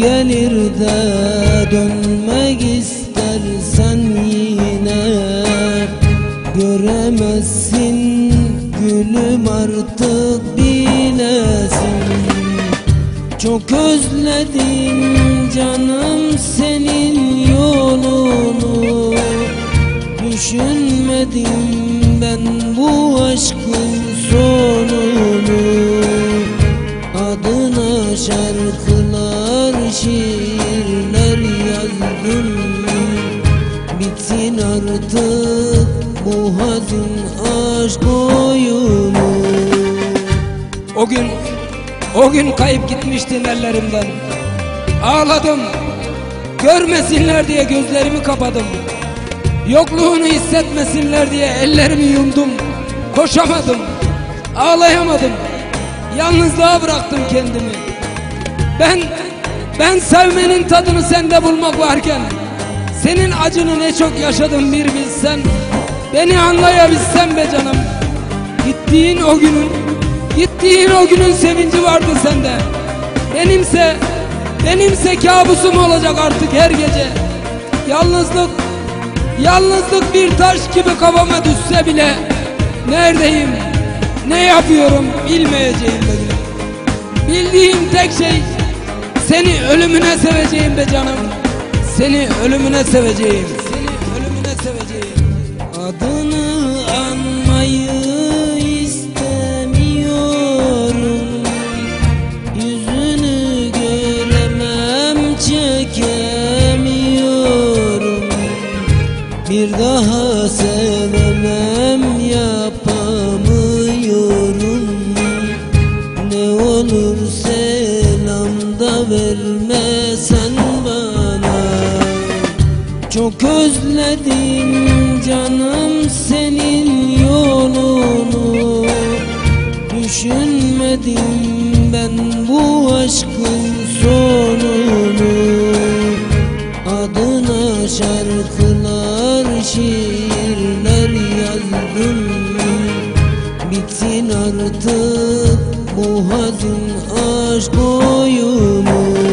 bir de dönmek istersen yine. Göremezsin gülüm artık bilesin. Çok özledim canım senin yolunu. Düşünmedim ben bu aşkın sonunu. Adına şarkılar, yazdım Bitsin artık bu hazin aşk oyunu O gün, o gün kayıp gitmiştin ellerimden. Ağladım, görmesinler diye gözlerimi kapadım. Yokluğunu hissetmesinler diye ellerimi yumdum. Koşamadım, ağlayamadım. Yalnızlığa bıraktım kendimi. Ben, ben sevmenin tadını sende bulmak varken senin acını ne çok yaşadım bir bilsen. Beni anlayabilsen be canım Gittiğin o günün Gittiğin o günün sevinci vardı sende. Benimse Benimse kabusum olacak artık her gece. Yalnızlık Yalnızlık bir taş gibi kafama düşse bile Neredeyim Ne yapıyorum bilmeyeceğim gülüm Bildiğim tek şey Seni ölümüne seveceğim be canım. Seni ölümüne seveceğim. Seni ölümüne seveceğim. Adını anmayı istemiyorum. Yüzünü göremem çekemiyorum. Bir daha sevemem çok özledim canım senin yolunu. Düşünmedim ben bu aşkın sonunu. Adına şarkılar, şiirler yazdım. Bitsin artık bu hazin aşk oyunu